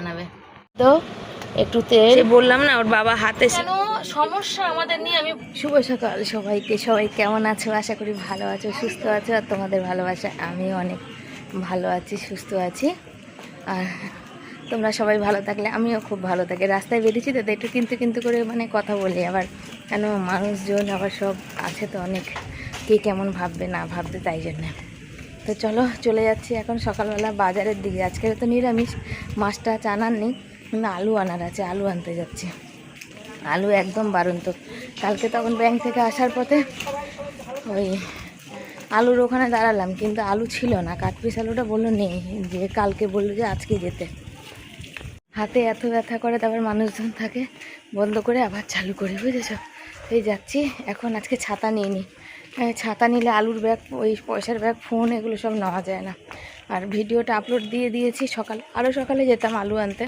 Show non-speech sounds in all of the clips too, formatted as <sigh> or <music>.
ছানাবে তো একটু তেল। বললাম না ওর বাবা হাতে কেন? সমস্যা আমাদের নিয়ে আমি শুভ সকাল সবাইকে সবাই কেমন আছো? আশা করি ভালো আছো সুস্থ আছো আর তোমাদের ভালোবাসা আমিও অনেক ভালো আছি সুস্থ আছি। আর তোমরা সবাই ভালো থাকলে আমিও খুব ভালো থাকি। রাস্তায় বেরিয়েছি তো একটু কিন্তু কিন্তু করে মানে কথা বলি আবার। কেন মানুষজন আবার সব আছে তো অনেক কে কেমন ভাববে না ভাববে তাই জন্য। তো চলো, চলে যাচ্ছি এখন সকালবেলা বাজারের দিকে। আজকে তো নিরামিষ, মাছটা আনার নেই। কিন্তু আলু আনার আছে, আলু আনতে যাচ্ছি। আলু একদম বারন্ত। কালকে তখন ব্যাংক থেকে আসার পথে ওই আলুর ওখানে দাঁড়ালাম, কিন্তু আলু ছিল না। কাঠপিস আলুটা বলল, নেই, যে কালকে বলল যে আজকে যেতে। হাতে এত ব্যথা করে, তারপর মানুষজন থাকে, বন্ধ করে আবার চালু করে, বুঝেছ? এই যাচ্ছি, এখন আজকে ছাতা নিয়ে নিই ছাতা নিলে আলুর ব্যাগ, ওই পয়সার ব্যাগ, ফোন এগুলো সব নেওয়া যায় না। আর ভিডিওটা আপলোড দিয়ে দিয়েছি সকাল আরও সকালে যেতাম আলু আনতে।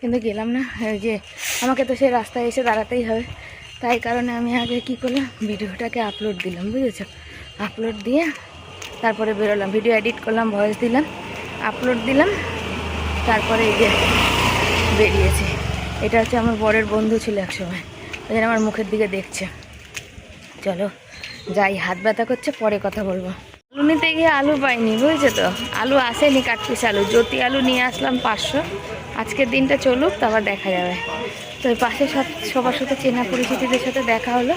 কিন্তু গেলাম না যে আমাকে তো সেই রাস্তায় এসে দাঁড়াতেই হবে। তাই কারণে আমি আগে কি করলাম, ভিডিওটাকে আপলোড দিলাম, বুঝেছ? আপলোড দিয়ে তারপরে বেরোলাম। ভিডিও এডিট করলাম ভয়েস দিলাম আপলোড দিলাম, তারপরে এই যে বেরিয়েছে। এটা হচ্ছে আমার বরের বন্ধু ছিল একসময়, ওই আমার মুখের দিকে দেখছে। চলো। যাই, হাত ব্যথা করছে, পরে কথা বলব। আলু নিতে গিয়ে আলু পাইনি, বুঝেছ তো? আলু আসেনি কাটপিস আলু, জ্যোতি আলু নিয়ে আসলাম পাঁচশো। আজকের দিনটা চলুক, তারপর দেখা যাবে। তো ওই পাশে সব সবার সাথে চেনা পরিচিতিদের সাথে দেখা হলো।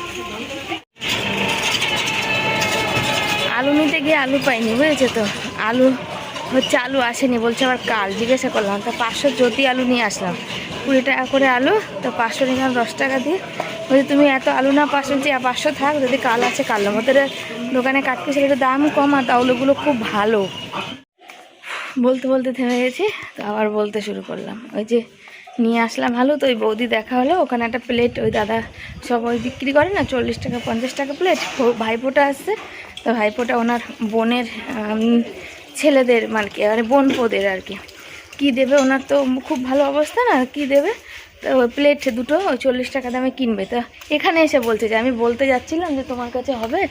আলু নিতে গিয়ে আলু পাইনি, বুঝেছ তো? আলু হচ্ছে, আলু আসেনি বলছে আবার কাল, জিজ্ঞাসা করলাম। তো পাঁচশো জ্যোতি আলু নিয়ে আসলাম। কুড়ি টাকা করে আলু, তো পাঁচশো নিলাম দশ টাকা দিয়ে। বলছি তুমি এত আলু না পাঁচশো যে পাঁচশো থাক, যদি কাল আছে, কাল নেব ওদের দোকানে কাটতে, সেটা দাম কম, আর তাহলেগুলো খুব ভালো। বলতে বলতে থেমে গেছি, তো আবার বলতে শুরু করলাম। ওই যে নিয়ে আসলাম ভালো তো ওই বৌদি দেখা হলো, ওখানে একটা প্লেট ওই দাদা সব ওই বিক্রি করে না, চল্লিশ টাকা, পঞ্চাশ টাকা প্লেট ভাইফোঁটা আসছে, তো ভাইফোঁটা ওনার বোনের ছেলেদের মানে কি মানে বোনপোদের আর কি। কী দেবে, ওনার তো খুব ভালো অবস্থা না কী দেবে? তো প্লেট দুটো ওই চল্লিশ টাকা দামে কিনবে। তো এখানে এসে বলছে যে, আমি বলতে যাচ্ছিলাম যে তোমার কাছে হবে।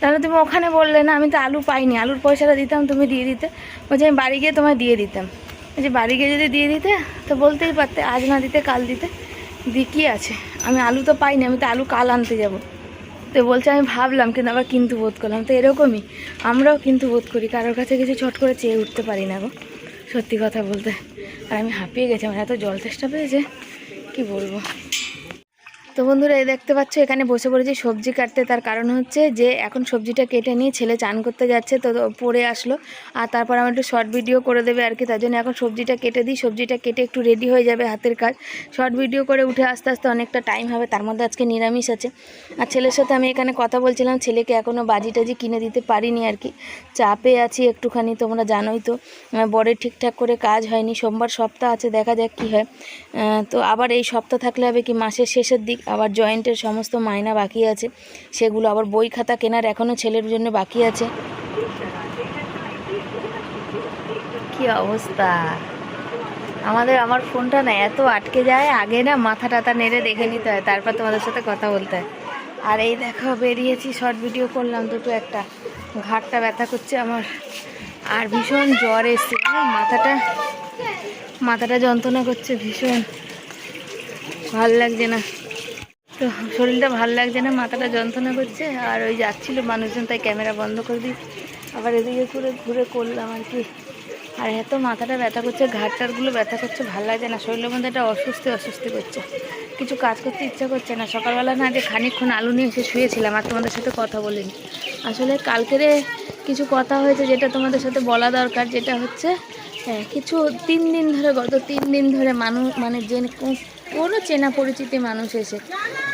তাহলে তুমি ওখানে বললে না, আমি তো আলু পাইনি। আলুর পয়সাটা দিতাম তুমি দিয়ে দিতে। বলছে, আমি বাড়ি গিয়ে তোমায় দিয়ে দিতাম। যে বাড়ি গিয়ে যদি দিয়ে দিতে, তো বলতেই পারতে, আজ না দিতে, কাল দিতে। দি কী আছে? আমি আলু তো পাইনি, আমি তো আলু কাল আনতে যাব। তো বলছে, আমি ভাবলাম, কিন্তু আবার কিন্তু বোধ করলাম। তো এরকমই, আমরাও কিন্তু বোধ করি, কারোর কাছে কিছু ছট করে চেয়ে উঠতে পারি না গো, সত্যি কথা বলতে। আর আমি হাঁপিয়ে গেছি, আমার এত জল চেষ্টা পেয়েছে। কি বলব? তো বন্ধুরা, এই দেখতে পাচ্ছ, এখানে বসে পড়েছি সবজি কাটতে। তার কারণ হচ্ছে যে, এখন সবজিটা কেটে নিয়ে ছেলে চান করতে যাচ্ছে, তো পরে আসলো। আর তারপর আমার একটু শর্ট ভিডিও করে দেবে আর কি, তার জন্য এখন সবজিটা কেটে দিই। সবজিটা কেটে একটু রেডি হয়ে যাবে হাতের কাজ। শর্ট ভিডিও করে উঠে আস্তে আস্তে অনেকটা টাইম হবে, তার মধ্যে আজকে নিরামিষ আছে। আর ছেলের সাথে আমি এখানে কথা বলছিলাম, ছেলেকে এখনও বাজি টাজি কিনে দিতে পারিনি আর কি। চাপে আছি একটুখানি, তোমরা জানোই তো। বরের ঠিকঠাক করে কাজ হয়নি, সোমবার সপ্তাহ আছে, দেখা যাক কী হয়। তো আবার এই সপ্তাহ থাকলে হবে কি, মাসের শেষের দিক। আবার জয়েন্টের সমস্ত মায়না বাকি আছে, সেগুলো আবার বই খাতা কেনার এখনও ছেলের জন্য বাকি আছে। কি অবস্থা? আমাদের, আমার ফোনটা না এত আটকে যায়, আগে না মাথা টাথা নেড়ে দেখে নিতে হয়, তারপর তোমাদের সাথে কথা বলতে হয়। আর এই দেখো, বেরিয়েছি শর্ট ভিডিও করলাম দুটো একটা। ঘাটটা ব্যথা করছে আমার। আর ভীষণ জ্বর এসছে মাথাটা মাথাটা যন্ত্রণা করছে ভীষণ। ভালো লাগছে না। তো শরীরটা ভালো লাগছে না, মাথাটা যন্ত্রণা করছে, আর ওই যাচ্ছিল মানুষজন, তাই ক্যামেরা বন্ধ করে দিই। আবার এদিকে ঘুরে ঘুরে করলাম আর কি। আর এত মাথাটা ব্যথা করছে ঘাটটারগুলো ব্যথা করছে, ভালো লাগছে না। শরীরের মধ্যে একটা অস্বস্তি অস্বস্তি করছে। কিছু কাজ করতে ইচ্ছা করছে না। সকালবেলা না যে খানিকক্ষণ আলু নিয়ে এসে শুয়েছিলাম, আর তোমাদের সাথে কথা বলিনি। আসলে কালকেরে কিছু কথা হয়েছে, যেটা তোমাদের সাথে বলা দরকার, যেটা হচ্ছে হ্যাঁ কিছু তিন দিন ধরে, গত তিন দিন ধরে মানুষ মানে যে কোনো চেনা পরিচিতি মানুষ এসে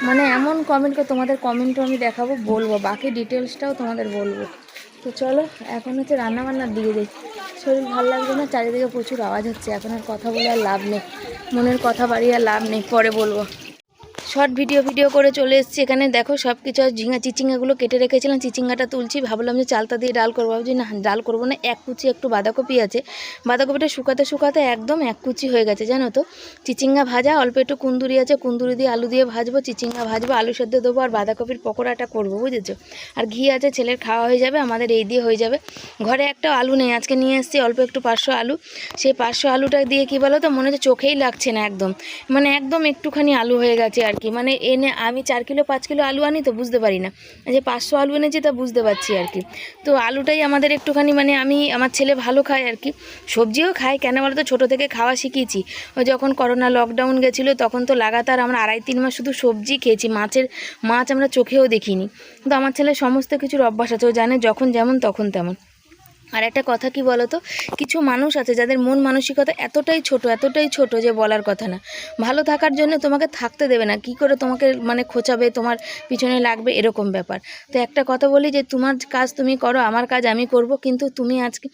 মানে এমন কমেন্টকে তোমাদের কমেন্টও আমি দেখাবো, বলব। বাকি ডিটেলসটাও তোমাদের বলব। তো চলো, এখন হচ্ছে রান্নাবান্নার দিকে দিই শরীর ভালো লাগবে না, চারিদিকে প্রচুর আওয়াজ হচ্ছে, এখন আর কথা বলে আর লাভ নেই। মনের কথা বাড়িয়ে আর লাভ নেই, পরে বলব। শর্ট ভিডিও ভিডিও করে চলে এসেছি। এখানে দেখো সব কিছু ঝিঙা চিচিঙ্গাগুলো কেটে রেখেছিলাম, চিচিঙ্গাটা তুলছি। ভাবলাম যে চালতা দিয়ে ডাল করব। ভাবছি, না, ডাল করব না, এক কুচি একটু বাঁধাকপি আছে। বাঁধাকপিটা শুকাতে শুকাতে একদম এক কুচি হয়ে গেছে, জানো তো। চিচিঙ্গা ভাজা, অল্প একটু কুন্দুরি আছে, কুন্দুরি দিয়ে আলু দিয়ে ভাজবো, চিচিঙ্গা ভাজবো, আলু সেদ্ধ দেবো আর বাঁধাকপির পকোড়াটা করব, বুঝেছ? আর ঘি আছে, ছেলের খাওয়া হয়ে যাবে, আমাদের এই দিয়ে হয়ে যাবে। ঘরে একটা আলু নেই, আজকে নিয়ে এসেছি অল্প একটু পাঁচশো আলু। সেই পাঁচশো আলুটা দিয়ে কি বলো তো, মনে হচ্ছে চোখেই লাগছে না একদম। মানে একদম একটুখানি আলু হয়ে গেছে আর কি? মানে এনে আমি চার কিলো, পাঁচ কিলো আলু আনি তো বুঝতে পারি না। যে পাঁচশো আলু এনেছি তা বুঝতে পারছি আর কি। তো আলুটাই আমাদের একটুখানি মানে আমি, আমার ছেলে ভালো খায় আর কি। সবজিও খায়, কেন বলো তো ছোটো থেকে খাওয়া শিখিয়েছি যখন করোনা লকডাউন গেছিল, তখন তো লাগাতার আমরা আড়াই, তিন মাস শুধু সবজি খেয়েছি। মাছের, মাছ আমরা চোখেও দেখিনি। কিন্তু আমার ছেলে সমস্ত কিছুর অভ্যাস আছে। ও জানে যখন যেমন, তখন তেমন। আর একটা কথা কি বলো তো কিছু মানুষ আছে যাদের মন মানসিকতা এতটাই ছোট এতটাই ছোট যে বলার কথা না। ভালো থাকার জন্য তোমাকে থাকতে দেবে না। কি করে তোমাকে মানে খোঁচাবে, তোমার পিছনে লাগবে এরকম ব্যাপার। তো একটা কথা বলি যে, তোমার কাজ তুমি করো, আমার কাজ আমি করব, কিন্তু তুমি আজকে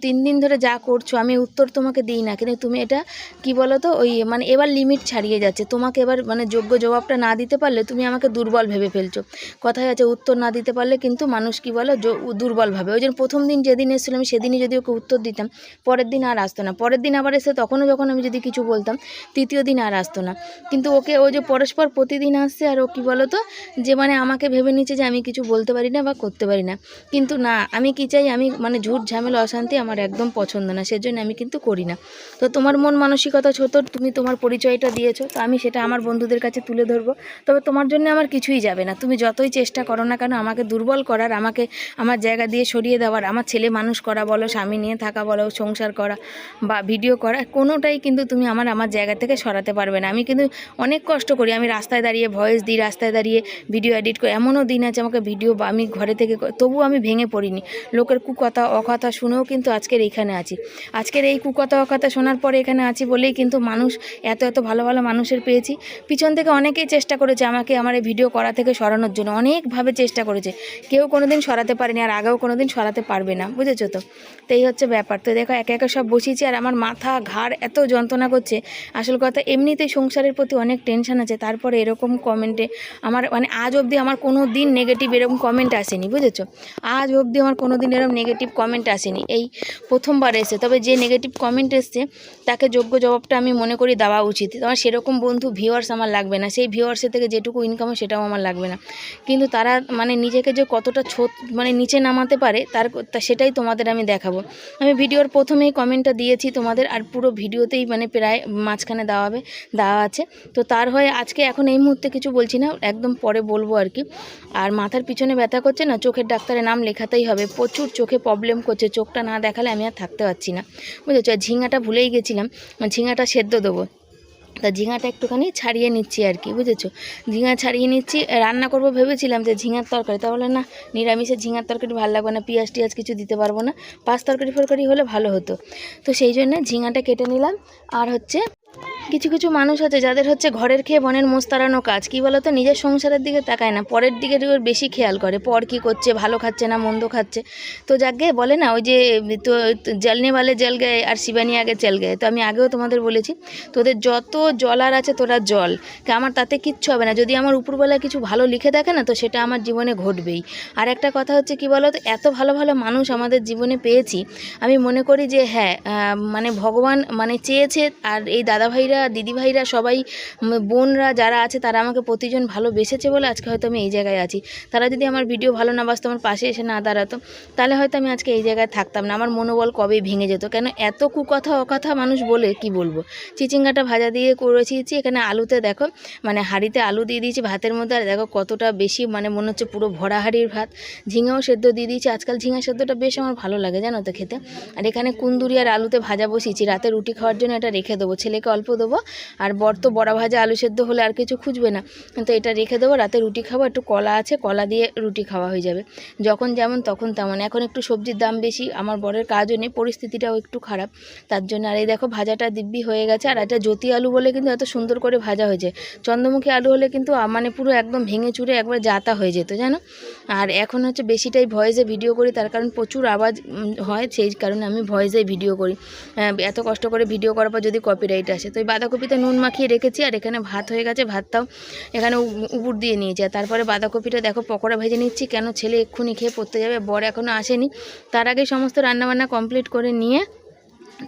তিন দিন ধরে যা করছ, আমি উত্তর তোমাকে দিই না। কিন্তু তুমি এটা কি বলো তো ওই মানে এবার লিমিট ছাড়িয়ে যাচ্ছে। তোমাকে এবার মানে যোগ্য জবাবটা না দিতে পারলে তুমি আমাকে দুর্বল ভেবে ফেলছো। কথায় আছে, উত্তর না দিতে পারলে কিন্তু মানুষ কি বলো? জ- দুর্বল ভাবে। ওই জন্য প্রথম দিন যেদিন এসেছিল আমি সেদিনই যদি ওকে উত্তর দিতাম, পরের দিন আর আসতো না। পরের দিন আবার এসে তখনও যখন আমি যদি কিছু বলতাম, তৃতীয় দিন আর আসতো না। কিন্তু ওকে ও যে পরস্পর প্রতিদিন আসছে, আর ও কী বলো তো যে মানে আমাকে ভেবে নিচ্ছে যে আমি কিছু বলতে পারি না বা করতে পারি না। কিন্তু না, আমি কি চাই, আমি মানে ঝুট ঝামেলা, অশান্তি আমার একদম পছন্দ না, সেজন্য আমি কিন্তু করি না। তো তোমার মন মানসিকতা ছোট, তুমি তোমার পরিচয়টা দিয়েছ, তো আমি সেটা আমার বন্ধুদের কাছে তুলে ধরবো। তবে তোমার জন্য আমার কিছুই যাবে না। তুমি যতই চেষ্টা করো না কেন, আমাকে দুর্বল করার, আমাকে আমার জায়গা দিয়ে সরিয়ে দেওয়ার, আমার ছেলে মানুষ করা বলো, স্বামী নিয়ে থাকা বলো, সংসার করা বা ভিডিও করা, কোনোটাই কিন্তু তুমি আমার আমার জায়গা থেকে সরাতে পারবে না। আমি কিন্তু অনেক কষ্ট করি। আমি রাস্তায় দাঁড়িয়ে ভয়েস দিই, রাস্তায় দাঁড়িয়ে ভিডিও এডিট করি। এমনও দিন আছে আমাকে ভিডিও বা আমি ঘরে থেকে তবুও আমি ভেঙে পড়িনি। লোকের কুকথা, অকথা শুনেও কিন্তু আজকের এইখানে আছি। আজকের এই কুকথা, অকথা শোনার পরে এখানে আছি বলেই কিন্তু মানুষ এত এত ভালো ভালো মানুষের পেয়েছি। পিছন থেকে অনেকেই চেষ্টা করেছে আমাকে আমার এই ভিডিও করা থেকে সরানোর জন্য। অনেকভাবে চেষ্টা করেছে। কেউ কোনোদিন সরাতে পারেনি আর আগেও কোনোদিন সরাতে পারবে না। বুঝেছ? তো? তো এই হচ্ছে ব্যাপার। তো দেখো, একে একে সব বসিয়েছি আর আমার মাথা ঘাড় এত যন্ত্রণা করছে। আসল কথা, এমনিতেই সংসারের প্রতি অনেক টেনশন আছে। তারপরে এরকম কমেন্টে আমার মানে আজ অবধি আমার কোনো দিন নেগেটিভ এরকম কমেন্ট আসেনি, বুঝেছ? আজ অবধি আমার কোনো দিন এরকম নেগেটিভ কমেন্ট আসেনি। এই প্রথমবার এসে তবে যে নেগেটিভ কমেন্ট এসছে, তাকে যোগ্য জবাবটা আমি মনে করি দেওয়া উচিত। আমার সেরকম বন্ধু ভিউয়ার্স আমার লাগবে না। সেই ভিউয়ার্সের থেকে যেটুকু ইনকাম সেটাও আমার লাগবে না। কিন্তু তারা মানে নিজেকে যে কতটা ছোট মানে নিচে নামাতে পারে, তার সেটাই তোমাদের আমি দেখাবো। আমি ভিডিওর প্রথমেই কমেন্টটা দিয়েছি তোমাদের, আর পুরো ভিডিওতেই মানে প্রায় মাঝখানে দেওয়া হবে, দেওয়া আছে। তো তার হয়ে আজকে এখন এই মুহূর্তে কিছু বলছি না, একদম পরে বলব আর কি। আর মাথার পিছনে ব্যথা করছে না, চোখের ডাক্তারের নাম লেখাতেই হবে। প্রচুর চোখে প্রবলেম করছে, চোখটা না দেখালে আমি আর থাকতে পারছি না। বুঝেছ? ঝিঙাটা ভুলেই গেছিলাম, ঝিঙাটা সেদ্ধ দেবো। তা ঝিঙাটা একটুখানি ছাড়িয়ে নিচ্ছি আর কি, বুঝেছ? ঝিঙা ছাড়িয়ে নিচ্ছি, রান্না করব ভেবেছিলাম যে ঝিঙার তরকারি তাহলে না, নিরামিষে ঝিঙার তরকারি ভালো লাগবে না, পিঁয়াজ টিয়াজ কিছু দিতে পারব না, পাঁচ তরকারি ফরকারি হলে ভালো হতো। তো সেই জন্য ঝিঙাটা কেটে নিলাম, আর হচ্ছে কিছু কিছু মানুষ আছে যাদের হচ্ছে ঘরের খেয়ে বনের মোষ তাড়ানো কাজ। কী বলো তো নিজের সংসারের দিকে তাকায় না। পরের দিকে বেশি খেয়াল করে। পর কী করছে, ভালো খাচ্ছে না, মন্দ খাচ্ছে। তো যাকে বলে না, ওই যে তো জলনে वाले জল গায়ে আর শিবানী আগে চল গায়ে। তো আমি আগেও তোমাদের বলেছি, তোদের যত জলার আছে তোরা জল। আমার তাতে কিচ্ছু হবে না। যদি আমার উপরবেলায় কিছু ভালো লিখে দেখে না, তো সেটা আমার জীবনে ঘটবেই। আর একটা কথা হচ্ছে কি বলো তো এত ভালো ভালো মানুষ আমাদের জীবনে পেয়েছি। আমি মনে করি যে হ্যাঁ মানে ভগবান মানে চেয়েছে আর এই দাদাভাইরা, দিদিভাইরা, সবাই বোনরা যারা আছে তারা আমাকে প্রতিজন ভালোবেসেছে বলে আজকে হয়তো আমি এই জায়গায় আছি। তারা যদি আমার ভিডিও ভালো না বাসতো, আমার পাশে এসে না দাঁড়াতো, তাহলে হয়তো আমি আজকে এই জায়গায় থাকতাম না। আমার মনোবল কবেই ভেঙে যেত? কেন এত কুকথা, অকথা মানুষ বলে কি বলব? চিচিঙ্গাটা ভাজা দিয়ে করেছি এখানে আলুতে দেখো মানে হাঁড়িতে আলু দিয়ে দিয়েছি ভাতের মধ্যে, আর দেখো কতটা বেশি মানে মনে হচ্ছে পুরো ভরা হাঁড়ির ভাত। ঝিঙেও সেদ্ধ দিয়ে দিয়েছি, আজকাল ঝিঙা সেদ্ধটা বেশ আমার ভালো লাগে, জানো তো খেতে। আর এখানে কুন্দুরি আর আলুতে ভাজা বসিয়েছি, রাতে রুটি খাওয়ার জন্য এটা রেখে দেবো, ছেলেকে অল্প দেবো। আর বর তো বড়া ভাজা আলু সেদ্ধ হলে আর কিছু খুঁজবে না। তো এটা রেখে দেবো রাতে রুটি খাব একটু কলা আছে কলা দিয়ে রুটি খাওয়া হয়ে যাবে। যখন যেমন তখন তেমন। এখন একটু সবজির দাম বেশি আমার বরের কাজও নেই পরিস্থিতিটাও একটু খারাপ। তার জন্য আর এই দেখো ভাজাটা দিব্যি হয়ে গেছে আর এটা জ্যোতি আলু বলে কিন্তু এত সুন্দর করে ভাজা হয়েছে। চন্দ্রমুখী আলু হলে কিন্তু মানে পুরো একদম ভেঙে চুরে একবার জাতা হয়ে যেত জানো? আর এখন হচ্ছে বেশিটাই ভয়েসে ভিডিও করি তার কারণ প্রচুর আওয়াজ হয় সেই কারণে আমি ভয়েসে ভিডিও করি। আহ, এত কষ্ট করে ভিডিও করার পর যদি কপিরাইট আসে। তো এই বাঁধাকপিতে নুন মাখিয়ে রেখেছি, আর এখানে ভাত হয়ে গেছে, ভাতটাও এখানে উপর দিয়ে নিয়েছি। আর তারপরে বাঁধাকপিটা দেখো, পকোড়া ভেজে নিচ্ছি, কেন ছেলে এক্ষুনি খেয়ে পড়তে যাবে, বর এখনও আসেনি। তার আগে সমস্ত রান্নাবান্না কমপ্লিট করে নিয়ে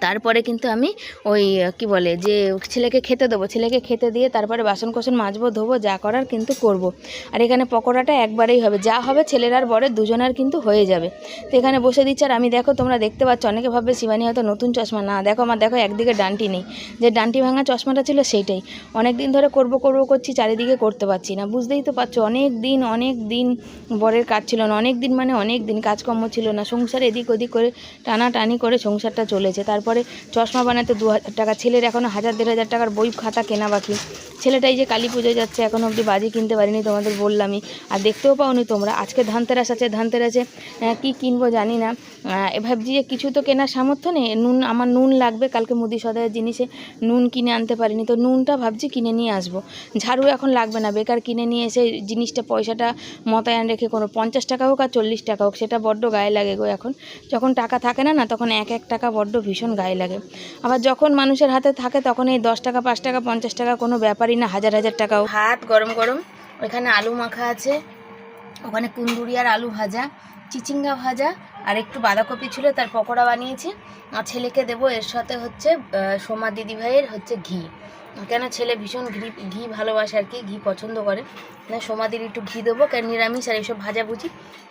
তারপরে কিন্তু আমি ওই, কি বলে, যে ছেলেকে খেতে দেবো, ছেলেকে খেতে দিয়ে তারপরে বাসন কোসন মাজবো, ধোবো, যা করার কিন্তু করব। আর এখানে পকোড়াটা একবারেই হবে, যা হবে ছেলের আর বরের দুজনের কিন্তু হয়ে যাবে। তো এখানে বসে দিচ্ছে, আর আমি দেখো তোমরা দেখতে পাচ্ছ, অনেকে ভাববে শিবানী হয়তো নতুন চশমা, না দেখো আমার, দেখো একদিকে ডান্টি নেই। যে ডান্টি ভাঙা চশমাটা ছিল সেইটাই। অনেক দিন ধরে করব করব, করছি, চারিদিকে করতে পারছি না। বুঝতেই তো পারছ, অনেক দিন অনেক দিন বরের কাজ ছিল না, অনেক দিন মানে অনেক দিন কাজকর্ম ছিল না, সংসার এদিক ওদিক করে টানাটানি করে সংসারটা চলেছে। তারপরে চশমা বানাতে দু হাজার টাকা, ছেলের এখনও হাজার দেড় হাজার টাকার বই খাতা কেনা বাকি। ছেলেটাই যে কালী পুজো যাচ্ছে এখনও অবধি বাজি কিনতে পারিনি তোমাদের বললামই। আর দেখতেও পাওনি তোমরা, আজকে ধানতেরাস আছে, ধানতেরাসে কি কিনবো জানি না। ভাবছি যে কিছু তো কেনার সামর্থ্য নেই, নুন, আমার নুন লাগবে, কালকে মুদি সদায়ের জিনিসে নুন কিনে আনতে পারিনি, তো নুনটা ভাবছি কিনে নিয়ে আসব। ঝাড়ু এখন লাগবে না, বেকার কিনে নিয়ে এসে জিনিসটা, পয়সাটা মতায়ন রেখে কোনো পঞ্চাশ টাকা হোক আর চল্লিশ টাকা হোক, সেটা বড্ড গায়ে লাগে গো এখন। যখন টাকা থাকে না না, তখন এক এক টাকা বড্ড ভীষণ গায়ে লাগে। আবার যখন মানুষের হাতে থাকে তখন এই দশ টাকা, পাঁচ টাকা, পঞ্চাশ টাকা কোনো ব্যাপারই না, হাজার হাজার টাকাও। হাত গরম গরম। ওইখানে আলু মাখা আছে। ওখানে কুন্দুরি আর আলু ভাজা, চিচিঙ্গা ভাজা আর একটু বাঁধাকপি ছিল, তার পকোড়া বানিয়েছি। আর ছেলেকে দেবো, এর সাথে হচ্ছে সোমা দিদি ভাইয়ের হচ্ছে ঘি। কেন ছেলে ভীষণ ঘি ঘি ভালোবাসে আর কি, ঘি পছন্দ করে। না সোমাদির একটু ঘি দেবো কেন নিরামিষ আর এইসব ভাজাভুজি।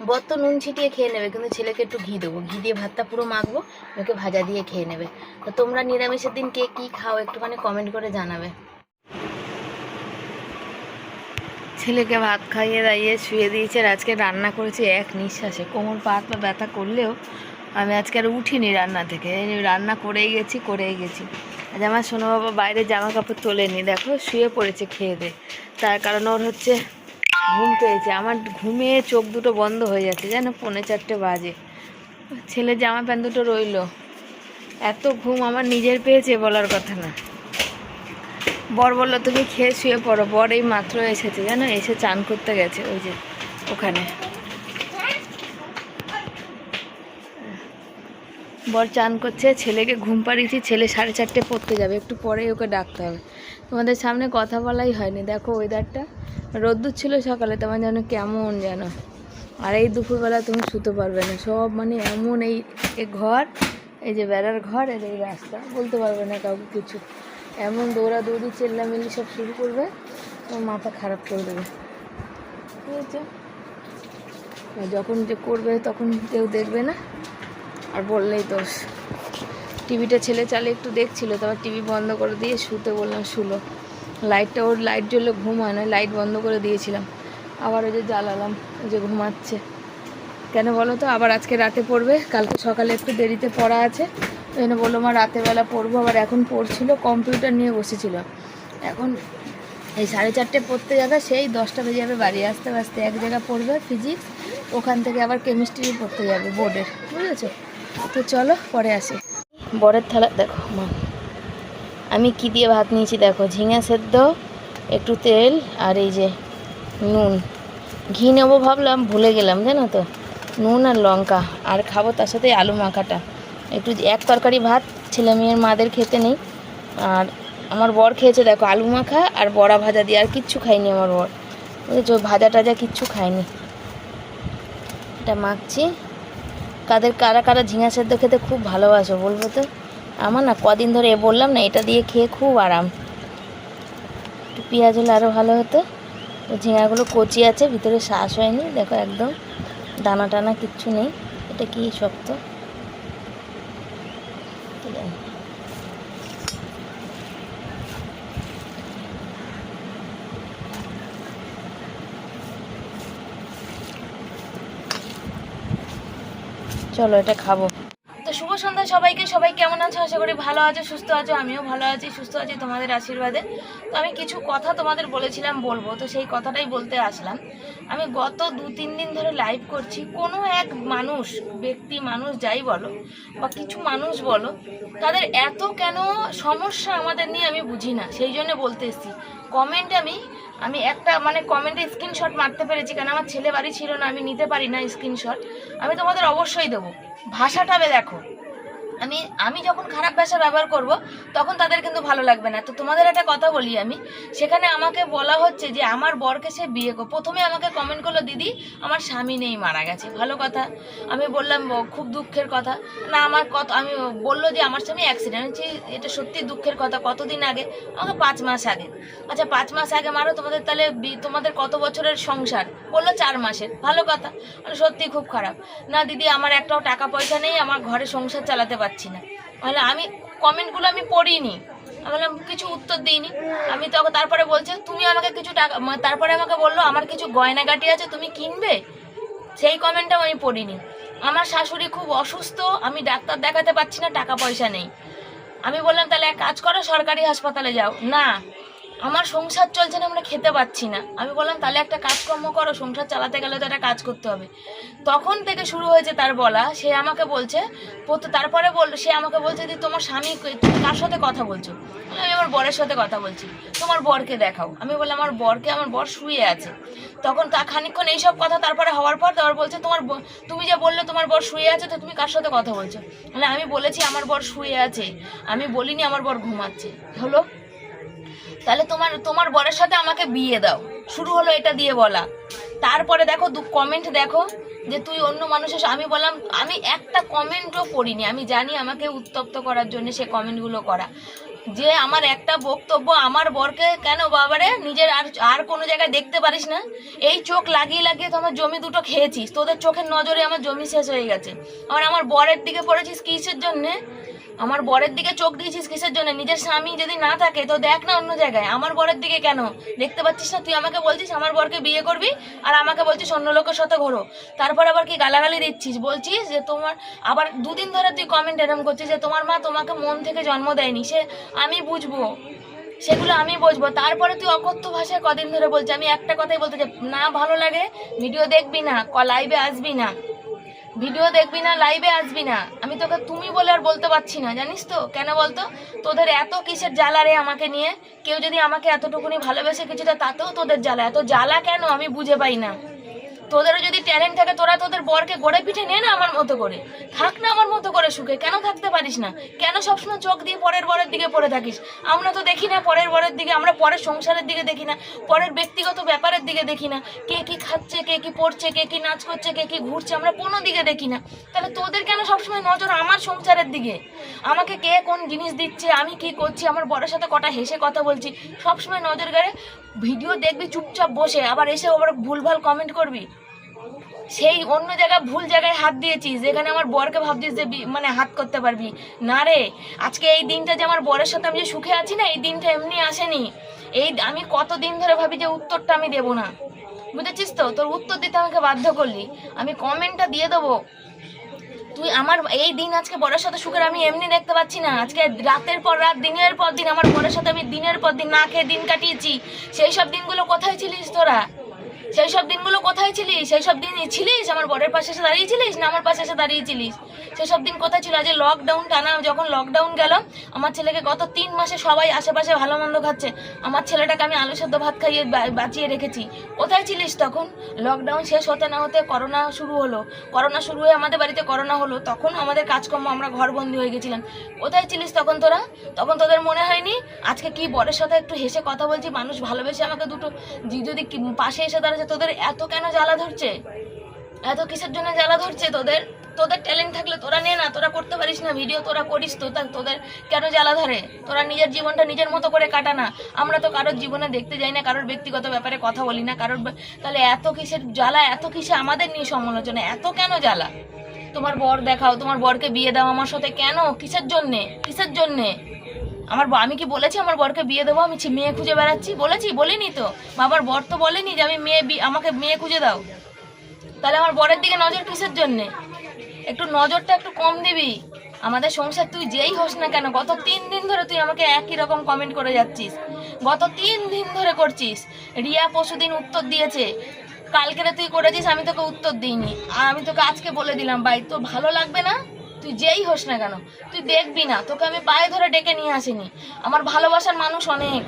বর তো নুন ছিটিয়ে খেয়ে নেবে, কিন্তু ছেলেকে একটু ঘি দেবো। ঘি দিয়ে ভাতটা পুরো মাখবো, ওকে ভাজা দিয়ে খেয়ে নেবে। তো তোমরা নিরামিষের দিন কে কী খাও, একটুখানি কমেন্ট করে জানাবে। ছেলেকে ভাত খাইয়ে দাইয়ে শুয়ে দিয়েছে আর আজকে রান্না করেছি এক নিঃশ্বাসে। কোমর পা হাত পা ব্যথা করলেও আমি আজকে আর উঠিনি রান্না থেকে। রান্না করেই গেছি করেই গেছি। আজ আমার সোনো বাবা বাইরে জামা কাপড় তোলেনি, দেখো, শুয়ে পড়েছে খেয়ে দে। তার কারণ ওর হচ্ছে ঘুম পেয়েছে। আমার ঘুমিয়ে চোখ দুটো বন্ধ হয়ে যাচ্ছে জানো পৌনে চারটে বাজে। ছেলে জামা প্যান্ট দুটো রইল। এত ঘুম আমার নিজের পেয়েছে বলার কথা না। বর বলল, তুমি খেয়ে শুয়ে পড়ো। বর এই মাত্র এসেছে, জানো, এসে চান করতে গেছে, ওই যে, ওখানে। বর চান করছে, ছেলেকে ঘুম পাড়িয়েছি, ছেলে সাড়ে চারটে পড়তে যাবে, একটু পরেই ওকে ডাকতে হবে। তোমাদের সামনে কথা বলাই হয়নি, দেখো ওয়েদারটা রোদ্দুর ছিল সকালে, তোমার যেন কেমন যেন। আর এই দুপুরবেলা তুমি শুতে পারবে না, সব মানে এমন এই ঘর, এই যে বেড়ার ঘর আর এই রাস্তা, বলতে পারবে না কাউকে কিছু। এমন দৌড়াদৌড়ি, চেল্লামিল্লি সব শুরু করবে, তোমার মাথা খারাপ করে দেবে। বুঝেছ আর যখন যে করবে, তখন কেউ দেখবে না। আর বললেই দোষ। টিভিটা ছেলে চালে একটু দেখছিল, তারপর টিভি বন্ধ করে দিয়ে শুতে বললাম, শুলো। লাইটটা ওর, লাইট জ্বললে ঘুম হয় না, লাইট বন্ধ করে দিয়েছিলাম। আবার ওই যে জ্বালালাম, ওই যে ঘুমাচ্ছে। কেন বলো তো? আবার আজকে রাতে পড়বে, কালকে সকালে একটু দেরিতে পড়া আছে। জন্য বলল, মা রাতেরবেলা পড়ব। আবার এখন পড়ছিল, কম্পিউটার নিয়ে বসেছিল। এখন এই সাড়ে চারটে পড়তে যাবে, সেই দশটা বেজে যাবে বাড়ি। আসতে আসতে এক জায়গা পড়বে, ফিজিক্স, ওখান থেকে আবার কেমিস্ট্রি পড়তে যাবে বোর্ডের, বুঝেছ? তো চলো, পরে আসি। বরের থালা, দেখো, মা। আমি কি দিয়ে ভাত নিয়েছি, দেখো, ঝিঙে সেদ্ধ, একটু তেল আর এই যে নুন। ঘি নেব ভাবলাম, ভুলে গেলাম, জানো তো? নুন আর লঙ্কা, আর খাব তার সাথে আলু মাখাটা। একটু এক তরকারি ভাত, ছেলে মেয়ের মাদের খেতে নেই। আর আমার বর খেয়েছে, দেখো, আলু মাখা আর বড়া ভাজা দিয়ে, আর কিচ্ছু খাইনি আমার বর। ভাজা টাজা কিচ্ছু খাইনি। এটা মাখছি। কাদের কারা কারা ঝিঙা সেদ্ধ খেতে খুব ভালোবাসো, বলব তো? আমার না কদিন ধরে বললাম না, এটা দিয়ে খেয়ে খুব আরাম। একটু পেঁয়াজ হলে আরও ভালো হতো। ও ঝিঙাগুলো কচি আছে, ভিতরে শ্বাস হয়নি, দেখো একদম। দানা টানা কিচ্ছু নেই, এটা কি শক্ত? চলো এটা খাব। তো শুভ সন্ধ্যা সবাইকে, সবাই কেমন আছো? আশা করি ভালো আছো, সুস্থ আছো, আমিও ভালো আছি, সুস্থ আছি তোমাদের আশীর্বাদে। তো আমি কিছু কথা তোমাদের বলেছিলাম বলব, তো সেই কথাটাই বলতে আসলাম। আমি গত দু তিন দিন ধরে লাইভ করছি, কোনো এক মানুষ, ব্যক্তি, মানুষ যাই বলো, বা কিছু মানুষ বলো, তাদের এত কেন সমস্যা আমাদের নিয়ে আমি বুঝি না, সেই জন্য বলতে এসেছি। কমেন্ট আমি আমি একটা মানে কমেন্টে স্ক্রিনশট মারতে পেরেছি, কারণ আমার ছেলে বাড়ি ছিল না, আমি নিতে পারি না স্ক্রিনশট আমি তোমাদের অবশ্যই দেবো। ভাষাটা দেখো। আমি আমি যখন খারাপ ভাষা ব্যবহার করব, তখন তাদের কিন্তু ভালো লাগবে না। তো তোমাদের একটা কথা বলি আমি। সেখানে আমাকে বলা হচ্ছে যে, আমার বরকে সে বিয়ে কর প্রথমে আমাকে কমেন্ট করল, দিদি, আমার স্বামী নেই, মারা গেছে। ভালো কথা। আমি বললাম খুব দুঃখের কথা। না, আমার কত আমি বলল যে, আমার স্বামী অ্যাক্সিডেন্ট হচ্ছে এটা সত্যি দুঃখের কথা। কতদিন আগে? আমাকে পাঁচ মাস আগে। আচ্ছা পাঁচ মাস আগে মারো, তোমাদের তাহলে তোমাদের কত বছরের সংসার? বলল চার মাসের। ভালো কথা। মানে সত্যি খুব খারাপ। না, দিদি, আমার একটাও টাকা পয়সা নেই, আমার ঘরে সংসার চালাতে পারছি না। বলে আমি কমেন্টগুলো আমি পড়িনি। আমি বললাম, কিছু উত্তর দিইনি। আমি তো তারপরে বলছে, তুমি আমাকে কিছু টাকা তারপরে আমাকে বলল, আমার কিছু গয়নাগাটি আছে, তুমি কিনবে? সেই কমেন্টটাও আমি পড়িনি। আমার শাশুড়ি খুব অসুস্থ, আমি ডাক্তার দেখাতে পারছি না, টাকা পয়সা নেই। আমি বললাম, তাহলে এক কাজ করো, সরকারি হাসপাতালে যাও। না আমার সংসার চলছে না, আমরা খেতে পাচ্ছি না। আমি বললাম, তাহলে একটা কাজকর্ম করো, সংসার চালাতে গেলে তো একটা কাজ করতে হবে। তখন থেকে শুরু হয়েছে তার বলা। সে আমাকে বলছে তারপরে বল সে আমাকে বলছে যে, তোমার স্বামী কার সাথে কথা বলছো? আমি আমার বরের সাথে কথা বলছি, তোমার বরকে দেখাও। আমি বললাম, আমার বরকে, আমার বর শুয়ে আছে। তখন তা খানিকক্ষণ এইসব কথা তারপরে হওয়ার পর তারপর বলছে, তোমার তুমি যে বললে তোমার বর শুয়ে আছে, তো তুমি কার সাথে কথা বলছো? মানে আমি বলেছি আমার বর শুয়ে আছে। আমি বলিনি, আমার বর ঘুমাচ্ছে। হলো তাহলে তোমার তোমার বরের সাথে আমাকে বিয়ে দাও। শুরু হলো এটা দিয়ে বলা। তারপরে দেখো দু কমেন্ট দেখো যে তুই অন্য মানুষের আমি বললাম, আমি একটা কমেন্টও পড়িনি আমি জানি আমাকে উত্তপ্ত করার জন্য সে কমেন্টগুলো করা। যে আমার একটা বক্তব্য আমার বরকে কেন বাবারে নিজের আর আর কোনো জায়গায় দেখতে পারিস না? এই চোখ লাগিয়ে লাগিয়ে তো আমার জমি দুটো খেয়েছিস। তোদের চোখের নজরে আমার জমি শেষ হয়ে গেছে। আমার আমার বরের দিকে পড়েছিস কিসের জন্যে? আমার বরের দিকে চোখ দিয়েছিস কিসের জন্য? নিজের স্বামী যদি না থাকে, তো দেখ না অন্য জায়গায়। আমার বরের দিকে কেন? দেখতে পাচ্ছিস না? তুই আমাকে বলছিস আমার বরকে বিয়ে করবি আর আমাকে বলছিস অন্য লোকের সাথে ঘোরো। তারপর আবার কি গালাগালি দিচ্ছিস? বলছিস যে তোমার, আবার দুদিন ধরে তুই কমেন্ট এরম করছিস যে তোমার মা তোমাকে মন থেকে জন্ম দেয়নি। সে আমি বুঝব। সেগুলো আমি বুঝব। তারপরে তুই অকথ্য ভাষায় কদিন ধরে বলছিস? আমি একটা কথাই বলতে চাই। না ভালো লাগে ভিডিও দেখবি না লাইভে আসবি না। ভিডিও দেখবি না লাইভে আসবি না। আমি তোকে তুমি বলে আর বলতে পারছি না, জানিস তো? কেন বলতো? তোদের এত কিসের জ্বালা রে আমাকে নিয়ে? কেউ যদি আমাকে এতটুকুনি ভালোবেসে কিছুটা তাতেও তোদের জ্বালা এত জ্বালা কেন আমি বুঝে পাই না? তোদেরও যদি ট্যালেন্ট থাকে, তোরা তোদের বরকে গড়ে পিঠে নে না আমার মতো করে। থাক না আমার মতো করে, সুখে। কেন থাকতে পারিস না? কেন সবসময় চোখ দিয়ে পরের বরের দিকে পড়ে থাকিস? আমরা তো দেখি না পরের বরের দিকে, আমরা পরের সংসারের দিকে দেখি না, পরের ব্যক্তিগত ব্যাপারের দিকে দেখি না। কে কি খাচ্ছে, কে কি পড়ছে, কে কি নাচ করছে, কে কি ঘুরছে, আমরা কোনো দিকে দেখি না। তাহলে তোদের কেন সবসময় নজর আমার সংসারের দিকে? আমাকে কে কোন জিনিস দিচ্ছে, আমি কি করছি, আমার বরের সাথে কটা হেসে কথা বলছি, সবসময় নজর গাড়ে ভিডিও দেখবি, চুপচাপ বসে, আবার এসে আবার ভুলভাল কমেন্ট করবি। সেই অন্য জায়গায় ভুল জায়গায় হাত দিয়েছিস, যেখানে আমার বরকে ভাবছিস যে মানে হাত করতে পারবি। না রে, আজকে এই দিনটা যে আমার বরের সাথে আমি যে সুখে আছি না, এই দিনটা এমনি আসেনি। এই আমি কত দিন ধরে ভাবি যে উত্তরটা আমি দেবো না। বুঝেছিস তো? তোর উত্তর দিতে আমাকে বাধ্য করলি। আমি কমেন্টটা দিয়ে দেবো। তুই আমার এই দিন আজকে বরের সাথে সুখের আমি এমনি দেখতে পাচ্ছি না। আজকে রাতের পর রাত, দিনের পর দিন, আমার বরের সাথে আমি দিনের পর দিন না খেয়ে দিন কাটিয়েছি। সেই সব দিনগুলো কোথায় ছিলিস তোরা? সেই সব দিনগুলো কোথায় ছিলিস? সেই সব দিন ছিলিস? আমার বরের পাশে এসে দাঁড়িয়েছিলিস না আমার পাশে এসে দাঁড়িয়েছিলিস? সেই সব দিন কোথায় ছিল? আজ লকডাউন টানা যখন লকডাউন গেল, আমার ছেলেকে গত তিন মাসে সবাই আশেপাশে ভালো মন্দ খাচ্ছে। আমার ছেলেটাকে আমি আলু সেদ্ধ ভাত খাইয়ে বাঁচিয়ে রেখেছি। কোথায় ছিলিস তখন? লকডাউন শেষ হতে না হতে করোনা শুরু হলো। করোনা শুরু হয়ে আমাদের বাড়িতে করোনা হলো। তখন আমাদের কাজকর্ম আমরা ঘরবন্দি হয়ে গেছিলাম। কোথায় ছিলিস তখন তোরা? তখন তোদের মনে হয়নি? আজকে কি বরের সাথে একটু হেসে কথা বলছি? মানুষ ভালোবেসে আমাকে দুটো, যদি পাশে এসে দাঁড়াচ্ছে তোদের এত কেন জ্বালা ধরছে? এত কিসের জন্য জ্বালা ধরছে তোদের? তোদের ট্যালেন্ট থাকলে তোরা নে না, তোরা করতে পারিস না ভিডিও তোরা করিস তা তোদের কেন জ্বালা ধরে? তোরা নিজের জীবনটা নিজের মতো করে কাটা না। আমরা তো কারোর জীবনে দেখতে যাই না, কারোর ব্যক্তিগত ব্যাপারে কথা বলি না, কারোর তাহলে এত কিসের জ্বালা, এত কিসে আমাদের নিয়ে সমালোচনা, এত কেন জ্বালা? তোমার বর দেখাও, তোমার বরকে বিয়ে দাও আমার সাথে কেন? কিসের জন্যে? কিসের জন্যে? আমার আমি কি বলেছি আমার বরকে বিয়ে দেবো? আমি মেয়ে খুঁজে বেড়াচ্ছি। বলেছি? বলিনি তো। বাবার বর তো বলেনি যে আমি মেয়ে আমাকে মেয়ে খুঁজে দাও। তাহলে আমার বরের দিকে নজর কিসের জন্যে? একটু নজরটা একটু কম দিবি। আমাদের সংসার তুই যেই হোস না কেন, গত তিন দিন ধরে তুই আমাকে একই রকম কমেন্ট করে যাচ্ছিস। গত তিন দিন ধরে করছিস। রিয়া পরশুদিন উত্তর দিয়েছে। কালকেরে তুই করেছিস, আমি তোকে উত্তর দিইনি। আর আমি তোকে আজকে বলে দিলাম, ভাই তো ভালো লাগবে না? তুই যেই হোস না কেন, তুই দেখবি না, তোকে আমি পায়ে ধরে ডেকে নিয়ে আসিনি। আমার ভালোবাসার মানুষ অনেক।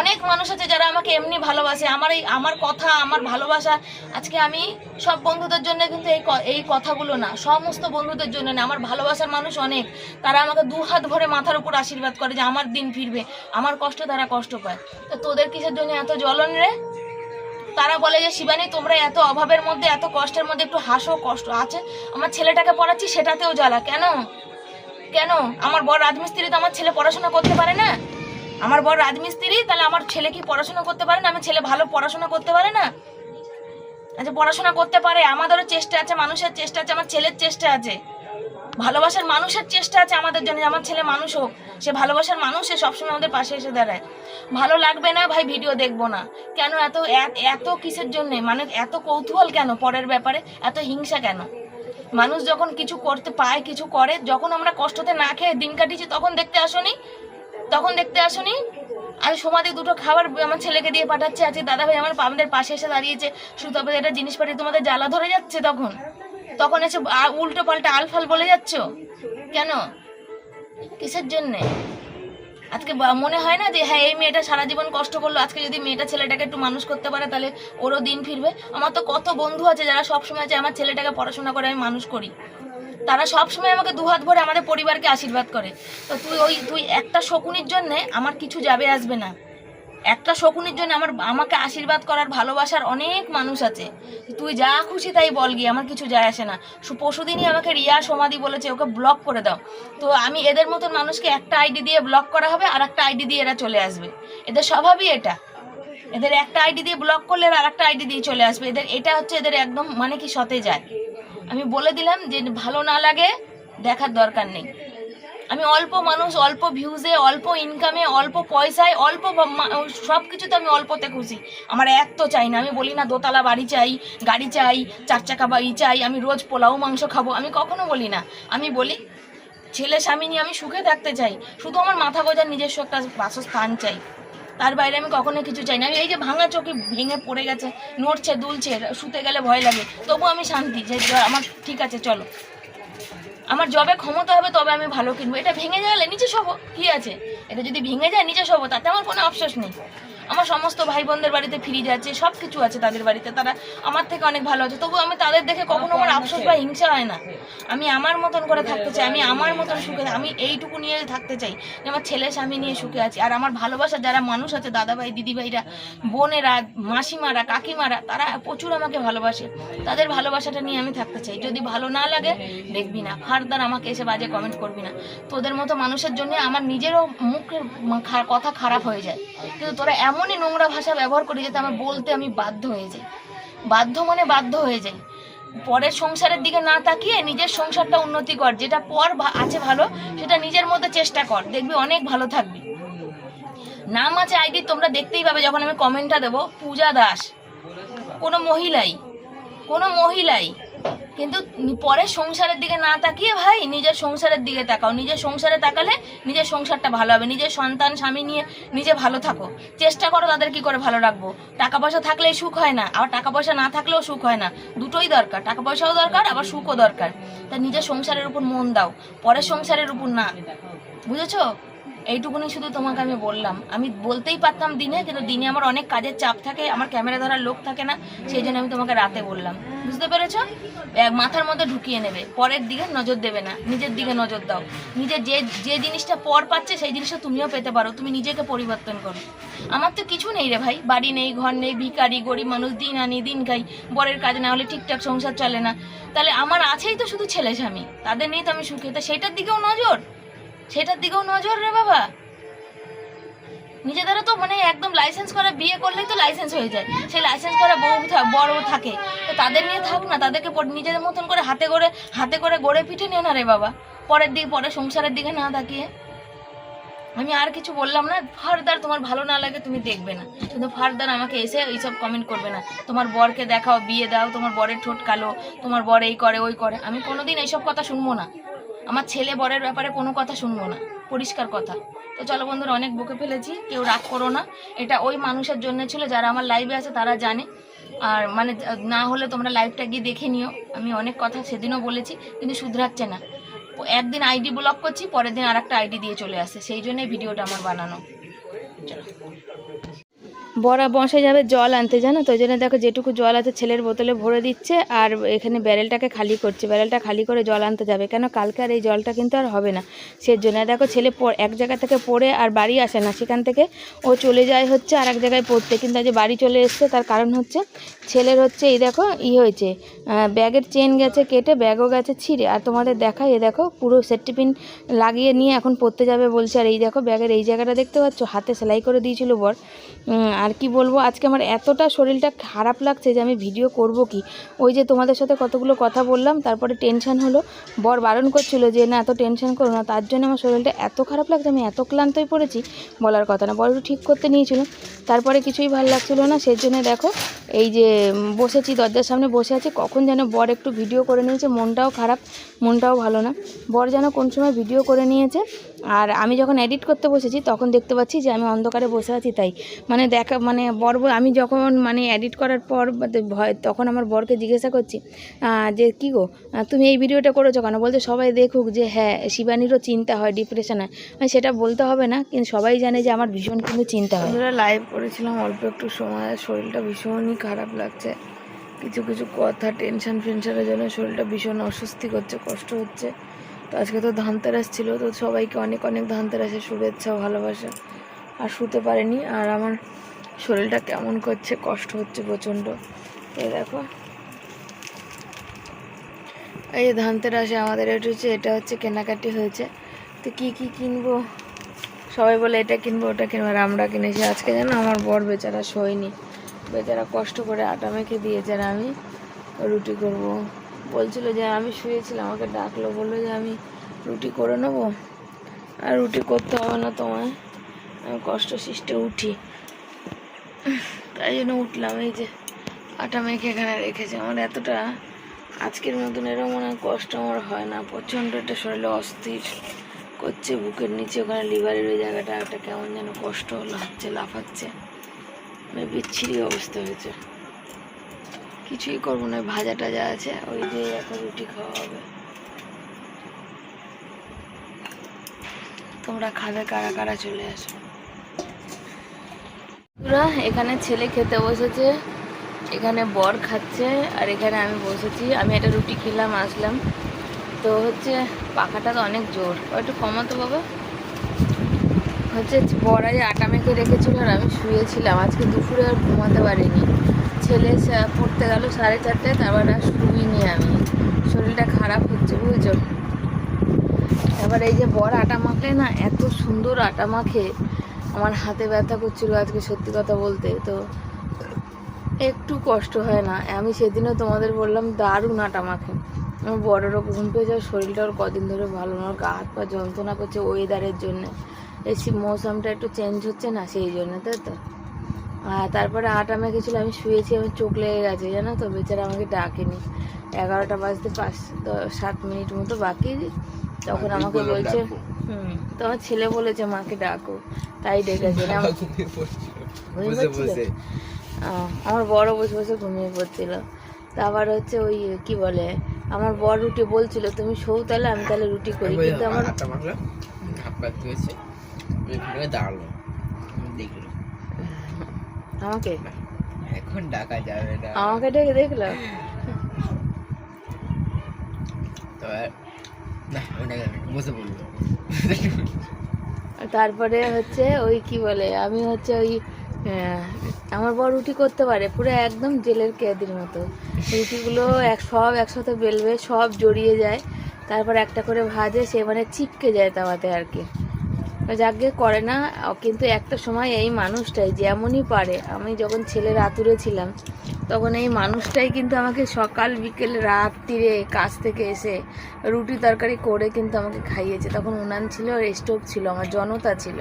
অনেক মানুষ আছে যারা আমাকে এমনি ভালোবাসে। আমার এই আমার কথা, আমার ভালোবাসা, আজকে আমি সব বন্ধুদের জন্য কিন্তু এই এই কথাগুলো না, সমস্ত বন্ধুদের জন্য না, আমার ভালোবাসার মানুষ অনেক। তারা আমাকে দু হাত ভরে মাথার উপর আশীর্বাদ করে যে আমার দিন ফিরবে, আমার কষ্ট তারা কষ্ট পায়। তো তোদের কিসের জন্য এত জ্বলন রে? তারা বলে যে, শিবানী, তোমরা এত অভাবের মধ্যে, এত কষ্টের মধ্যে একটু হাসো, কষ্ট আছে। আমার ছেলেটাকে পড়াচ্ছি, সেটাতেও জ্বালা। কেন? কেন? আমার বড় রাজমিস্ত্রি তো আমার ছেলে পড়াশোনা করতে পারে না। আমার বড় রাজমিস্ত্রি, তাহলে আমার ছেলে কি পড়াশোনা করতে পারে না? আমার ছেলে ভালো পড়াশোনা করতে পারে না? আচ্ছা পড়াশোনা করতে পারে। আমাদেরও চেষ্টা আছে, মানুষের চেষ্টা আছে, আমার ছেলের চেষ্টা আছে। ভালোবাসার মানুষের চেষ্টা আছে আমাদের জন্য আমার ছেলে মানুষ হোক, সে ভালোবাসার মানুষ সে সবসময় আমাদের পাশে এসে দাঁড়ায়। ভালো লাগবে না ভাই ভিডিও দেখব না। কেন এত, এত- কিসের জন্যে? মানে এত কৌতূহল কেন পরের ব্যাপারে? এত হিংসা কেন? মানুষ যখন কিছু করতে পায়, কিছু করে, যখন আমরা কষ্টতে না খেয়ে দিন কাটিয়েছি, তখন দেখতে আসনি? তখন দেখতে আসনি? আমি সমাধি দুটো খাবার আমার ছেলেকে দিয়ে পাঠাচ্ছে আছে দাদা ভাই আমার আমাদের পাশে এসে দাঁড়িয়েছে। শুধু এটা জিনিস পাঠিয়ে তোমাদের জ্বালা ধরে যাচ্ছে তখন। তখন এসে উল্টো পাল্টা আলফাল বলে যাচ্ছ? কেন? কিসের জন্যে? আজকে মনে হয় না যে হ্যাঁ এই মেয়েটা সারা জীবন কষ্ট করল, আজকে যদি মেয়েটা ছেলেটাকে একটু মানুষ করতে পারে, তাহলে ওরও দিন ফিরবে। আমার তো কত বন্ধু আছে যারা সবসময় চায় আমার ছেলেটাকে পড়াশোনা করে, আমি মানুষ করি। তারা সবসময় আমাকে দুহাত ভরে আমাদের পরিবারকে আশীর্বাদ করে। তো তুই ওই, তুই একটা শকুনির জন্যে আমার কিছু যাবে, আসবে না। একটা শকুনির জন্য আমার, আমাকে আশীর্বাদ করার ভালোবাসার অনেক মানুষ আছে। তুই যা খুশি তাই বল গিয়ে, আমার কিছু যায় আসে না। পরশুদিনই আমাকে রিয়া সমাধি বলেছে, ওকে ব্লক করে দাও। তো আমি এদের মতন মানুষকে একটা আইডি দিয়ে ব্লক করা হবে আর একটা আইডি দিয়ে এরা চলে আসবে। এদের স্বভাবই এটা। এদের একটা আইডি দিয়ে ব্লক করলে আর একটা আইডি দিয়ে চলে আসবে। এদের, এটা হচ্ছে এদের একদম মানে কি সতে যায় আমি বলে দিলাম যে ভালো না লাগে, দেখার দরকার নেই। আমি অল্প মানুষ, অল্প ভিউজে অল্প ইনকামে অল্প পয়সায়, অল্প সব কিছুতে আমি অল্পতে খুশি। আমার এক তো চাই না, আমি বলি না দোতলা বাড়ি চাই, গাড়ি চাই, চার চাকা বাড়ি চাই, আমি রোজ পোলাও, মাংস খাব, আমি কখনো বলি না। আমি বলি, ছেলে স্বামী নিয়ে আমি সুখে থাকতে চাই, শুধু আমার মাথা গোজার নিজস্ব একটা বাসস্থান চাই। তার বাইরে আমি কখনো কিছু চাই না। আমি এই যে ভাঙা চোখে ভেঙে পড়ে গেছে, নড়ছে, দুলছে, শুতে গেলে ভয় লাগে, তবু আমি শান্তি যে, আমার ঠিক আছে, চলো। আমার জবে ক্ষমতা হবে, তবে আমি ভালো কিনবো। এটা ভেঙে গেলে নিচে সব কি আছে? এটা যদি ভেঙে যায়, নিচে সব তাতে আমার কোনো আফসোস নেই। আমার সমস্ত ভাই বোনদের বাড়িতে ফিরে আছে সব কিছু আছে তাদের বাড়িতে তারা আমার থেকে অনেক ভালো আছে। তবু আমি তাদের দেখে কখনো আমার আফসোস বা হিংসা হয় না। আমি আমার মতন করে থাকতে চাই আমি আমার মতন সুখে আমি এইটুকু নিয়ে থাকতে চাই যে আমার ছেলে স্বামী নিয়ে সুখে আছি। আর আমার ভালোবাসা যারা মানুষ আছে দাদা দাদাভাই দিদিভাইরা বোনেরা মাসিমারা কাকিমারা তারা প্রচুর আমাকে ভালোবাসে। তাদের ভালোবাসাটা নিয়ে আমি থাকতে চাই। যদি ভালো না লাগে দেখবি না। ফার্দার আমাকে এসে বাজে কমেন্ট করবি না। তোদের মতো মানুষের জন্য আমার নিজেরও মুখের কথা খারাপ হয়ে যায়। কিন্তু তোরা এমনই নোংরা ভাষা ব্যবহার করি যাতে আমার বলতে আমি বাধ্য হয়ে যাই। বাধ্য মানে বাধ্য হয়ে যাই। পরের সংসারের দিকে না তাকিয়ে নিজের সংসারটা উন্নতি কর। যেটা পর আছে ভালো, সেটা নিজের মধ্যে চেষ্টা কর। দেখবি অনেক ভালো থাকবি। নাম আছে আইডি, তোমরা দেখতেই পাবে যখন আমি কমেন্টটা দেবো। পূজা দাস। কোনো মহিলাই। কোনো মহিলাই। কিন্তু পরের সংসারের দিকে না তাকিয়ে ভাই নিজের সংসারের দিকে তাকাও। নিজের সংসারে তাকালে নিজের সংসারটা ভালো হবে। নিজের সন্তান, স্বামী নিয়ে নিজে ভালো থাকো। চেষ্টা করো তাদের কি করে ভালো রাখব। টাকা পয়সা থাকলেই সুখ হয় না। আবার টাকা পয়সা না থাকলেও সুখ হয় না। দুটোই দরকার। টাকা পয়সাও দরকার, আবার সুখও দরকার। তা নিজের সংসারের উপর মন দাও। পরের সংসারের উপর না। বুঝেছ? এইটুকুনি শুধু তোমাকে আমি বললাম। আমি বলতেই পারতাম দিনে, কিন্তু দিনে আমার অনেক কাজের চাপ থাকে, আমার ক্যামেরা ধরার লোক থাকে না, সেই জন্য আমি তোমাকে রাতে বললাম। বুঝতে পেরেছ? মাথার মধ্যে ঢুকিয়ে নেবে, পরের দিকে নজর দেবে না, নিজের দিকে নজর দাও। নিজের যে যে জিনিসটা পর পাচ্ছে, সেই জিনিসটা তুমিও পেতে পারো, তুমি নিজেকে পরিবর্তন করো। আমার তো কিছু নেই রে ভাই, বাড়ি নেই, ঘর নেই, ভিখারি, গরিব মানুষ, দিন আনি, দিন খাই, বরের কাজ না হলে ঠিকঠাক সংসার চলে না। তাহলে আমার আছেই তো শুধু ছেলে স্বামী তাদের নিয়ে তো আমি সুখী, তা সেটার দিকেও নজর? সেটার দিকেও নজর রে বাবা। নিজেদেরও তো মানে একদম লাইসেন্স করে, বিয়ে করলেই তো লাইসেন্স হয়ে যায়। সেই লাইসেন্স করা বউ বড় থাকে। তো তাদের নিয়ে থাক না, তাদেরকে নিজেদের মতন করে হাতে করে হাতে করে গড়ে পিঠে নিয়ে না রে বাবা। পরের দিকে, পরে সংসারের দিকে না তাকিয়ে। আমি আর কিছু বললাম না, ফার্দার তোমার ভালো না লাগে তুমি দেখবে না। কিন্তু ফার্দার আমাকে এসে এইসব কমেন্ট করবে না। তোমার বরকে দেখাও, বিয়ে দাও, তোমার বরের ঠোঁট কালো, তোমার বর এই করে, ওই করে। আমি কোনোদিন এইসব কথা শুনব না। আমার ছেলে বরের ব্যাপারে কোনো কথা শুনব না। পরিষ্কার কথা। তো চলো বন্ধুরা, অনেক বকে ফেলেছি। কেউ রাগ করো না। এটা ওই মানুষের জন্য ছিল, যারা আমার লাইভে আছে তারা জানে। আর মানে না হলে তোমরা লাইভটা গিয়ে দেখে নিও। আমি অনেক কথা সেদিনও বলেছি, কিন্তু শুধরাচ্ছে না। একদিন আইডি ব্লক করছি, পরের দিন আর একটা আইডি দিয়ে চলে আসে। সেই জন্যই ভিডিওটা আমার বানানো। চলো। বড়া বসে যাবে জল আনতে, জানো তো? জন্য দেখো যেটুকু জল আছে ছেলের বোতলে ভরে দিচ্ছে, আর এখানে ব্যারেলটাকে খালি করছে। ব্যারেলটা খালি করে জল আনতে যাবে। কেন কালকে আর এই জলটা কিন্তু আর হবে না। সেই জন্য দেখো ছেলে এক জায়গা থেকে পড়ে আর বাড়ি আসে না। সেখান থেকে ও চলে যায় হচ্ছে আর এক জায়গায় পড়তে। কিন্তু আজ বাড়ি চলে এসছে, তার কারণ হচ্ছে ছেলের হচ্ছে এই দেখো ই হয়েছে ব্যাগের চেন গেছে কেটে, ব্যাগও গেছে ছিঁড়ে। আর তোমাদের দেখাই, এ দেখো পুরো সেফটি পিন লাগিয়ে নিয়ে এখন পড়তে যাবে বলছে। আর এই দেখো ব্যাগের এই জায়গাটা দেখতে পাচ্ছ? হাতে সেলাই করে দিয়েছিল বর। আর কি বলব, আজকে আমার এতটা শরীরটা খারাপ লাগছে যে আমি ভিডিও করব কি? ওই যে তোমাদের সাথে কতগুলো কথা বললাম, তারপরে টেনশন হলো। বর বারণ করছিল যে, না, এত টেনশন করো না। তার জন্য আমার শরীরটা এত খারাপ লাগছে, আমি এত ক্লান্তই পড়েছি, বলার কথা না। বর ঠিক করতে নিয়েছিল। তারপরে কিছুই ভালো লাগছিল না। সেই জন্য দেখো, এই যে বসেছি, দরজার সামনে বসে আছি। কখন যেন বর একটু ভিডিও করে নিয়েছে। মনটাও খারাপ, মনটাও ভালো না। বর যেন কোন সময় ভিডিও করে নিয়েছে। আর আমি যখন এডিট করতে বসেছি, তখন দেখতে পাচ্ছি যে, আমি অন্ধকারে বসে আছি, তাই। মানে দেখা মানে বর আমি যখন মানে এডিট করার পর ভয়, তখন আমার বরকে জিজ্ঞাসা করছি যে কী গো তুমি এই ভিডিওটা করেছ কেন? বলতে সবাই দেখুক যে হ্যাঁ শিবানীরও চিন্তা হয় ডিপ্রেশন হয় মানে সেটা বলতে হবে না, কিন্তু সবাই জানে যে আমার ভীষণ কিন্তু চিন্তা হয়। আমরা লাইভ করেছিলাম, অল্প একটু সময়, শরীরটা ভীষণই খারাপ লাগছে। কিছু কিছু কথা টেনশন ফেনশনের জন্য শরীরটা ভীষণ অস্বস্তি করছে, কষ্ট হচ্ছে। তো আজকে তো ধানতেরাস ছিল, তো সবাইকে অনেক অনেক ধানতেরাসের শুভেচ্ছা ভালোবাসা। আর শুতে পারেনি, আর আমার শরীরটা কেমন করছে, কষ্ট হচ্ছে প্রচণ্ড। এই দেখো। এই ধানতেরাসে আমাদের এটা হচ্ছে এটা হচ্ছে কেনাকাটি হয়েছে। তো কি কি কিনবো? সবাই বলে, এটা কিনবো, ওটা কিনবো। আর আমরা কিনেছি আজকে যেন আমার বর বেচারা শোয়নি। বেচারা কষ্ট করে আটা মেখে দিয়েছে আর আমি রুটি করব। বলছিল যে, আমি শুয়েছিলাম, আমাকে ডাকলো, বলল যে, আমি রুটি করে নেব? আর রুটি করতে হবে না তোমায়, আমি কষ্ট সৃষ্টে উঠি। তাই জন্য উঠলাম, এই যে আটা মেখে এখানে রেখেছে। আমার এতটা আজকের মতন এরকম মনে কষ্ট আমার হয় না। প্রচণ্ড একটা শরীরে অস্থির করছে বুকের নিচে, ওখানে লিভারের ওই জায়গাটা একটা কেমন যেন কষ্ট লাগছে, লাফাচ্ছে। মানে বিচ্ছিরি অবস্থা হয়েছে। কিছুই করব না, ভাজা টাজা আছে, ওই দিয়ে এখন রুটি খাওয়া হবে। তোমরা খাবে কারা কারা চলে আসো। এখানে ছেলে খেতে বসেছে, এখানে বর খাচ্ছে, আর এখানে আমি বসেছি। আমি একটা রুটি খেলাম, আসলাম। তো হচ্ছে, পাখাটা তো অনেক জোর। একটু কমাতো বাবা। হচ্ছে বড়া যে আটা মেখে রেখেছিল আর আমি শুয়েছিলাম। আজকে দুপুরে আর ঘুমাতে পারিনি। ছেলে পড়তে গেল সাড়ে চারটায় তারপর আর শুইনি আমি। শরীরটা খারাপ হচ্ছে, বুঝছ? এবার এই যে বড় আটা মাখলে না, এত সুন্দর আটা মাখে। আমার হাতে ব্যথা করছিল আজকে সত্যি কথা বলতে তো একটু কষ্ট হয় না। আমি সেদিনও তোমাদের বললাম দারুণ আটা মাখে আমার বড়োরও ঘুম পেয়ে যাওয়ার শরীরটা ওর কদিন ধরে ভালো না গা হাত পা যন্ত্রণা করছে ওয়েদারের জন্য। এই মৌসামটা একটু চেঞ্জ হচ্ছে না সেই জন্য তাই তো? আর তারপরে আটা মেখেছিল আমি শুয়েছি আমার চোখ লেগে গেছে জানো তো? বেচারা আমাকে ডাকেনি। এগারোটা বাজতে পাঁচ সাত মিনিট মতো বাকি। তখন আমাকে বলছে তো আমার ছেলে বলেছে মাকে ডাকো। তাই ডেকেছে। <laughs> আমার বড় বসে বসে ঘুমিয়ে পড়ছিল। তা আবার হচ্ছে ওই কি বলে আমার বড় রুটি বলছিল তুমি শোও তাহলে আমি তাহলে রুটি করি। কিন্তু আমার দাঁড়াল। দেখল। আমাকে? এখন ডাকা যাবে না। আমাকে ডেকে দেখল? তো না ওটা বসে পড়ল। তারপরে হচ্ছে ওই কি বলে, আমি হচ্ছে ওই আমার বড় রুটি করতে পারে, পুরো একদম জেলের কেদির মতো। রুটিগুলো এক, সব একসাথে বেলবে, সব জড়িয়ে যায়। তারপর একটা করে ভাজে, সে মানে চিপকে যায় তাওয়াতে আর কি। যাকে করে না, কিন্তু একটা সময় এই মানুষটাই যেমনই পারে, আমি যখন ছেলের আতুরে ছিলাম, তখন এই মানুষটাই কিন্তু আমাকে সকাল, বিকেল রাত্রিরে কাজ থেকে এসে রুটি তরকারি করে কিন্তু আমাকে খাইয়েছে। তখন উনান ছিল, আর স্টোভ ছিল, আমার জনতা ছিল।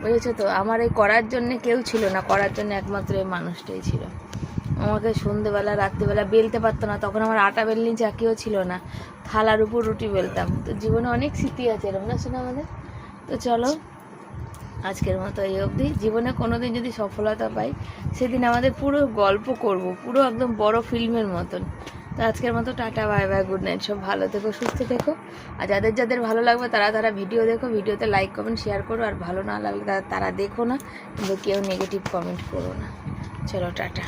বুঝেছ তো? আমার এই করার জন্য কেউ ছিল না, করার জন্য একমাত্র এই মানুষটাই ছিল। আমাকে সন্ধেবেলা, রাত্রিবেলা বেলতে পারতো না, তখন আমার আটা বেলনি চাকিও ছিল না, থালার উপর রুটি বেলতাম। তো জীবনে অনেক স্মৃতি আছে এরকম না শোনা আমাদের? তো চলো, আজকের মতো এই অবধি। জীবনে কোনো দিন যদি সফলতা পাই, সেদিন আমাদের পুরো গল্প করব, পুরো একদম বড় ফিল্মের মতন। তো আজকের মতো tata, bye bye, good night, সব ভালো থেকো, সুস্থ থেকো। আর যাদের যাদের ভালো লাগবে, তারা তারা ভিডিও দেখো, ভিডিওতে লাইক, কমেন্ট, শেয়ার করো, আর ভালো না লাগলে তারা দেখো না, কিন্তু কেউ নেগেটিভ কমেন্ট করো না। চলো, টাটা।